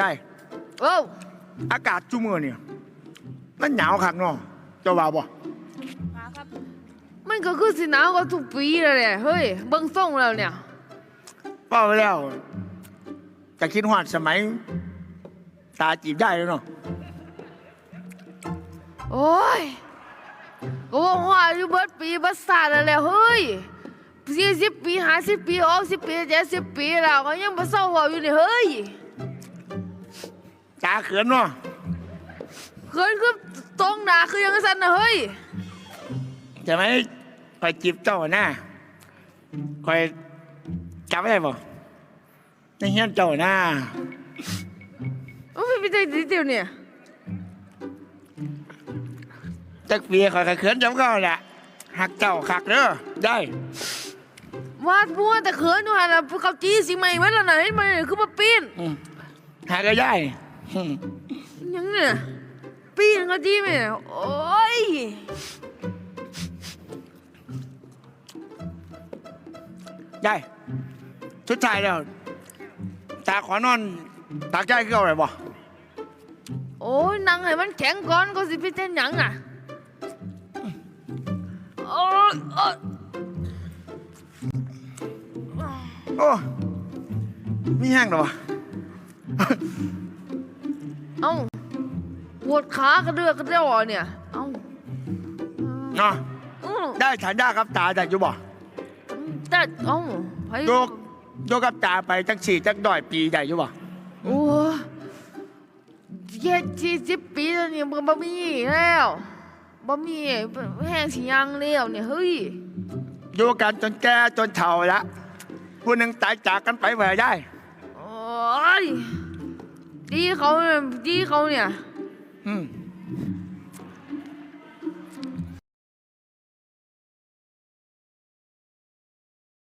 ยายเอ้าอากาศจุมือเนี่ยมันหนาวคักเนาะเจ้าว่าบ่มันก็คือสิหนาวกว่าทุกปีเลยแหละเฮ้ยเบิ่งส่งแล้วเนี่ยเป้าไปแล้วจะคิดฮอดสมัย ตาจีบได้แล้วเนาะโอ้ยก็ว่าว่าอยู่เบิดปีเบิดศาสตร์แล้วแหละเฮ้ยสี่สิบปีห้าสิบปีหกสิบปีเจ็ดสิบปีแล้วก็ยังบ่เศร้าหัวอยู่นี่เฮ้ย ตาเขินเนาะเขินคือตรงหนาคือยังสั่นนะเฮ้ยจะไหมคอยจีบเจ้าหน้าคอยจำไม่ได้บ่ในเฮียนเจ้าหน้าโอ้ยไม่ได้ดีเดียวเนี่ยจักปีคอยก็เขินจำเขาแหละหักเจ้าคักเด้อได้วาดมัวแต่เขินอยู่หันน่ะเขาจี้สิใหม่ไว้แล้วนะเห็นมันคือมาปีนอืมหาก็ได้อืมยั งเนี่ยปีนเขาจี้ไหมเนี่ยโอ้ยได้ชุดชายแล้วตาขอนอนตากใจคือเอาอะไรบ่โอ้ยนั่งให้มันแข็งก่อนก็สิพี่เต้นหยังอะโอ้ยโอ้ยโอ้มีแห้งหรอวะเอ้าปวดขากระเดือกกระเดี่ยวอะเนี่ย เอ้าเนาะอื้อได้ฐานยากับตาได้อยู่บ่แต่เอ้าไผโยกโยกกับตาไปจักสี่จักดอยปีได้อยู่บ่โอ้ยแค่สี่สิบปีแล้วเนี่ยมันบ่มีแล้วบ่มีแห้งสิยังแล้วเนี่ยเฮ้ยอยู่กันจนแก่จนเฒ่าละผู้หนึ่งตายจากกันไปแหวได้ โอ้ย ดีเขาเนี่ยดีเขาเนี่ยอืม